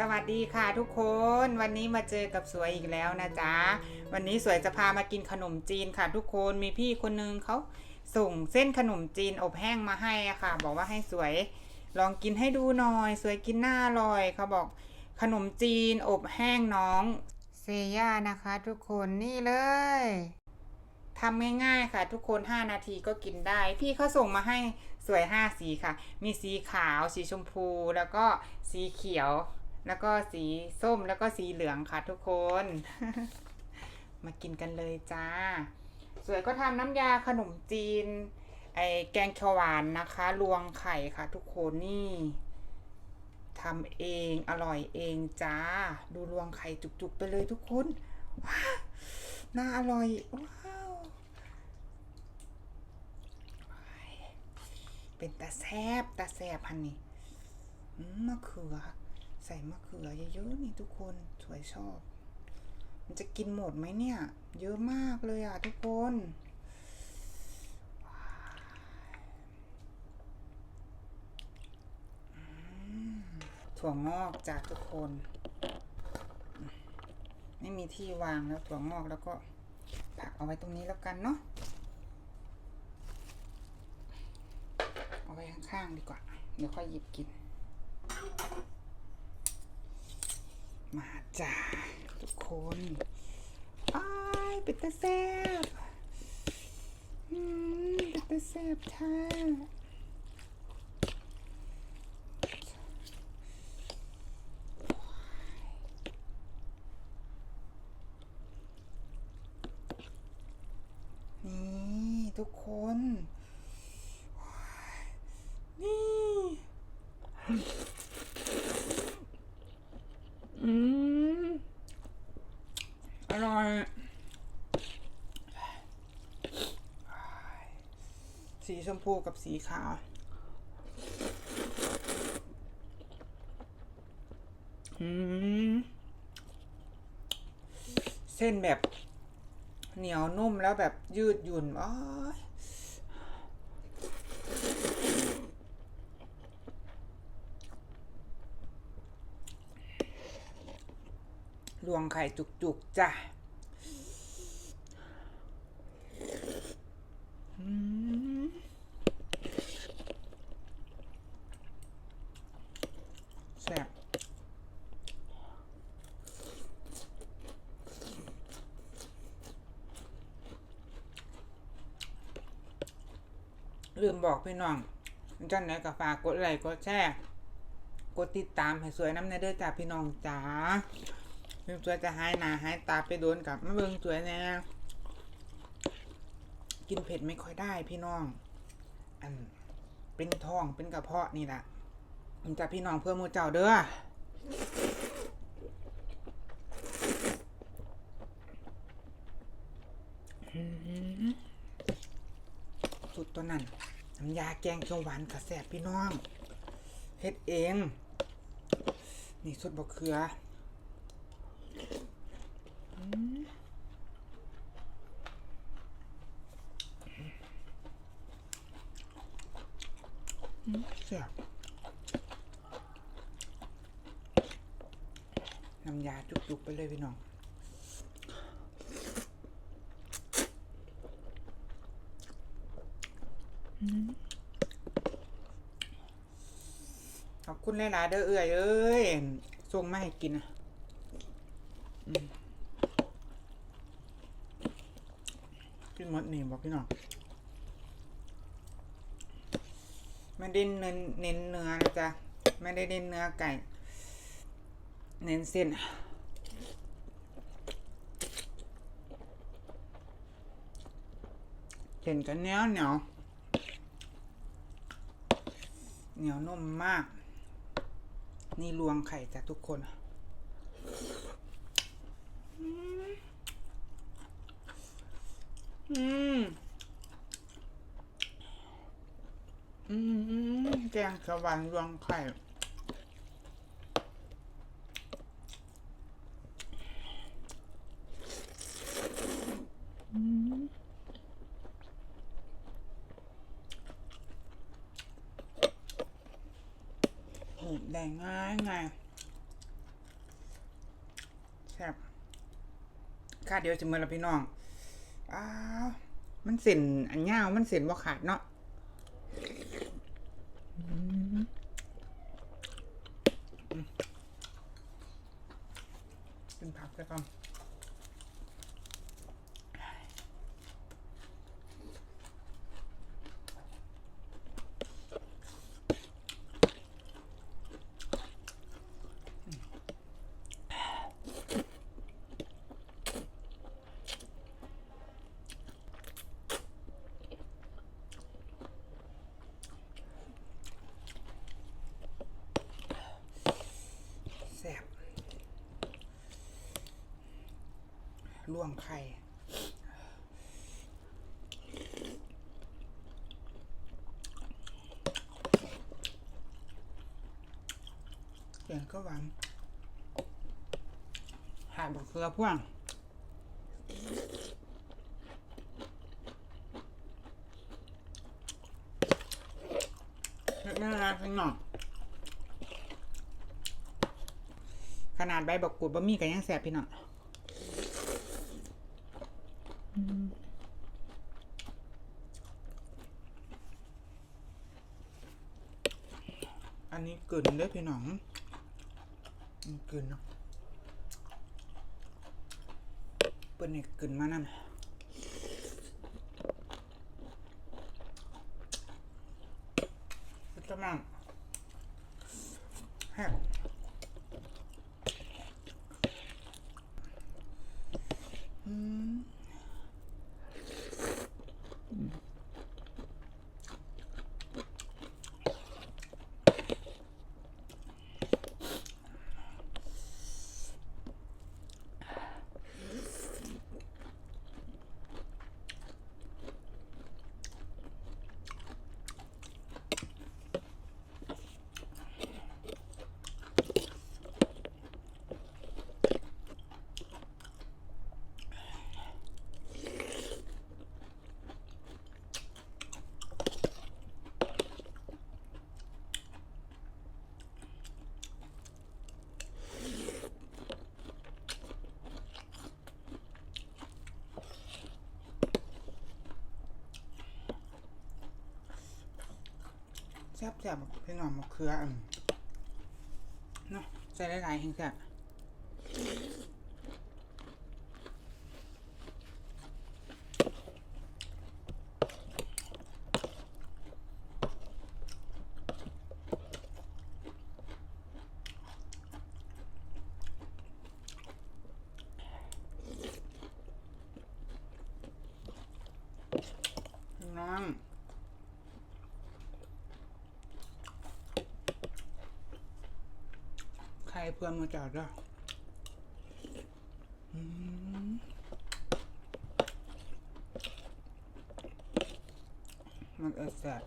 สวัสดีค่ะทุกคนวันนี้มาเจอกับสวยอีกแล้วนะจ๊ะ วันนี้สวยจะพามากินขนมจีนค่ะทุกคนมีพี่คนนึงเขาส่งเส้นขนมจีนอบแห้งมาให้อะค่ะ บอกว่าให้สวยลองกินให้ดูหน่อย สวยกินหน้าอร่อยเขาบอกขนมจีนอบแห้งน้องเซย่านะคะ ทุกคนนี่เลยทำง่ายๆค่ะ ทุกคน 5 นาทีก็กินได้ พี่เขาส่งมาให้สวย 5 สีค่ะ มีสีขาว สีชมพู แล้วก็สีเขียว แล้วก็สีส้มแล้วก็สีเหลืองค่ะทุกคน มากินกันเลยจ้า สวยก็ทำน้ำยาขนมจีน ไอแกงเขียวหวานนะคะ รวงไข่ค่ะทุกคนนี่ทำเองอร่อยเองจ้า ดูรวงไข่จุกๆไปเลยทุกคนว้าน่าอร่อย ว้าว เป็นตาแซบตาแซบพันนี่มะเขือ ใส่มะเขือเยอะๆนี่ทุกคนสวยชอบ มันจะกินหมดไหมเนี่ย เยอะมากเลยอะทุกคนถั่วงอกจากทุกคน ไม่มีที่วางแล้วถั่วงอกแล้วก็ผักเอาไว้ตรงนี้แล้วกันเนาะเอาไว้ข้างๆดีกว่า เดี๋ยวค่อยหยิบกิน มาจ้าทุกคนอ้ายเป็ดตาแซบอืมเป็ดตาแซบแท้นี่ทุกคนว้ายนี่ อืม อร่อย สีชมพูกับสีขาว เส้นแบบเหนียวนุ่มแล้วแบบยืดหยุ่นอ้ยลวงไข่จุกๆจ้ะอืม แซ่บลืมบอกพี่น้องจันไหนก็ฝากกดไลค์กดแชร์กดติดตามให้สวยน้ำในเด้อจ้าพี่น้องจ้าเบิ่งสวยจะหายหนาหายตาไปโดนกับมาเบิงสวยแน่กินเผ็ดไม่ค่อยได้พี่น้อง อันเป็นท้องเป็นกระเพาะนี่แหละ มันจะพี่น้องเพื่อมูเจ้าเด้อสุดตัวนั้นน้ำยาแกงเขียวหวานกระแสบพี่น้องเฮ็ดเอง นี่สุดบะเขือแซ่บ น้ำยาจุกๆไปเลยพี่น้องขอบคุณหลายๆเด้อเอื่อยเอ้ยส่งมาให้กินนะอืมกินมดนี่บอกพี่น้องไม่ได้เน้นเน้นเนื้อนะจ๊ะ ไม่ได้เน้นเนื้อไก่ เน้นเส้นเห็นกันเหนียวเหนียวเหนียวนุ่มมาก นี่ลวงไข่จากทุกคนอืมอืมแกงสวรรค์รวงไข่ สูตรด้ง่ายง่ายแซ่บค่ะเดี๋ยวจะมือละพี่น้องอ้าวมันเส้นอันยาวมันเส้นว่าขาดเนาะเป็นผักแปก่อน ล่วงไข่เปลี่ยนก็หวานหาบเกลือพ่วงเล็กน่ารักจังหน่อยขนาดใบบักกูดบะมี่กันยังแสบพี่น้อง อันนี้กลืนเด้อพี่น้องอืมกลืนเนาะเปิ้นนี่กลืนมานั่นจะมั่งแฮบ ซ่บแซ่บๆพี่น้องมะเขือเนาะใส่หลายๆแห่งแซ่บน้องใค รเพื่อนมาจากด้วยอืมมันเออแซ่บ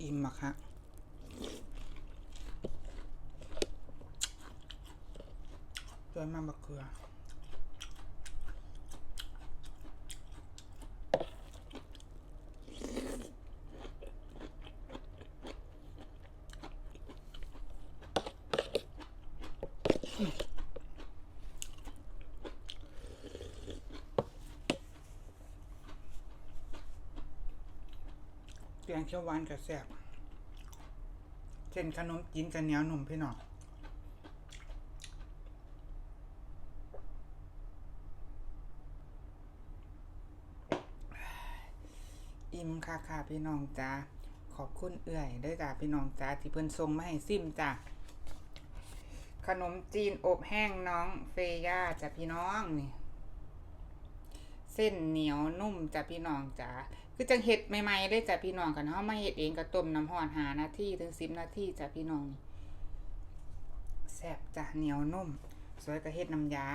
อิ่มมากฮะด้วยมากมะเขือ เปลียนเขียวหวานกับแซ่บเช่นขนมจีนกับเหนียวหนุ่มพี่น้องอิ่มค่ะค่ะพี่น้องจ้าขอบคุณเอื่อยด้วยจ้าพี่น้องจ้าที่เพิ่นส่งมาให้ซิมจ้า ขนมจีนอบแห้งน้องเฟย่าจ้ะพี่น้องนี่ เส้นเหนียวนุ่มจ้ะพี่น้องจ้าคือจังเห็ดใหม่ๆได้จ้ะพี่น้องกันเฮามาเฮ็ดเองก็ต้มน้ำร้อนหานาทีถึงสิบนาทีจ้ะพี่น้องแซ่บจ้ะเหนียวนุ่ม สวยก็เฮ็ดน้ำยา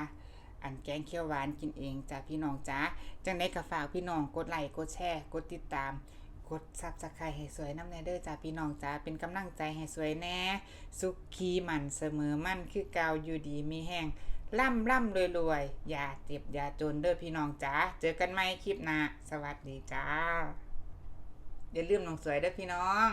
อันแกงเขียวหวานกินเองจ้ะพี่น้องจ้าจังได้ก็ฝากพี่น้องกดไลค์กดแชร์ กดติดตาม กดซับสไคร์ให้สวยน้ำแน่เด้อจ้าพี่น้องจ้าเป็นกำลังใจให้สวยแน่ สุขีมันเสมอมั่นคือเกาวอยู่ดีมีแห้งร่ำร่ำรวยรวยอย่าเจ็บอย่าจนเด้อพี่น้องจ้าเจอกันใหม่คลิปหน้าสวัสดีจ้าอย่าลืมน้องสวยเด้อพี่น้อง